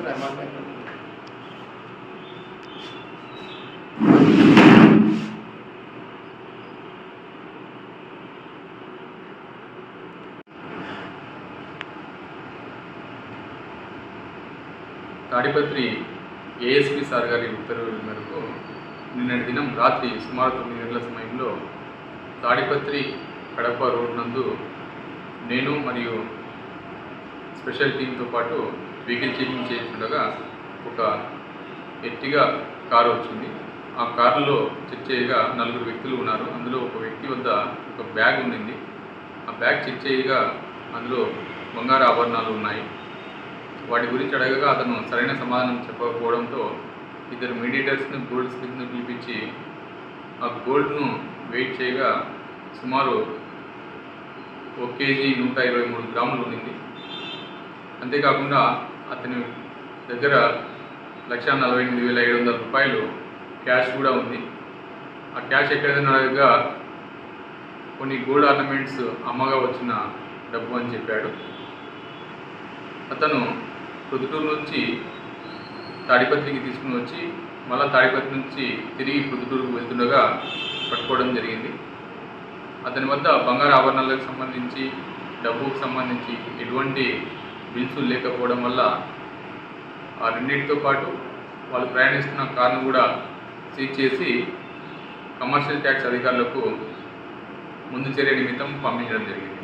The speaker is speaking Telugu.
దగ్గర రెహమాన్ తాడిపత్రి ఏఎస్పి సార్ గారి ఉత్తర్వుల మేరకు నిన్నటి దినం రాత్రి సుమారు తొమ్మిది గంటల సమయంలో తాడిపత్రి కడప రోడ్ నందు నేను మరియు స్పెషల్ టీంతో పాటు వెహికల్ చెకింగ్ చేస్తుండగా ఒక ఎట్టిగా కారు వచ్చింది. ఆ కారులో చెక్ చేయగా నలుగురు వ్యక్తులు ఉన్నారు. అందులో ఒక వ్యక్తి వద్ద ఒక బ్యాగ్ ఉండింది. ఆ బ్యాగ్ చెక్ చేయగా అందులో బంగారు ఆభరణాలు ఉన్నాయి. వాటి గురించి అడగగా అతను సరైన సమాధానం చెప్పకపోవడంతో ఇద్దరు మీడియేటర్స్ని గోల్డ్ స్మిత్ని పిలిపించి ఆ గోల్డ్ను వెయిట్ చేయగా సుమారు ఒక కేజీ నూట ఇరవై మూడు గ్రాములు ఉండింది. అంతేకాకుండా అతని దగ్గర లక్ష నలభై ఎనిమిది వేల ఏడు వందల రూపాయలు క్యాష్ కూడా ఉంది. ఆ క్యాష్ ఎక్కడైనా అడగగా కొన్ని గోల్డ్ ఆర్నమెంట్స్ అమ్మగా వచ్చిన డబ్బు అని చెప్పాడు. అతను పొద్దుటూరు నుంచి తాడిపత్రికి తీసుకుని వచ్చి మళ్ళా తాడిపత్రి నుంచి తిరిగి పొద్దుటూరుకు వెళ్తుండగా పట్టుకోవడం జరిగింది. అతని వద్ద బంగారు ఆభరణాలకు సంబంధించి డబ్బుకు సంబంధించి ఎటువంటి బిల్స్ లేకపోవడం వల్ల ఆ రెండింటితో పాటు వాళ్ళు ప్రయాణిస్తున్న కార్ను కూడా సీజ్ చేసి కమర్షియల్ ట్యాక్స్ అధికారులకు ముందు చర్య నిమిత్తం పంపించడం జరిగింది.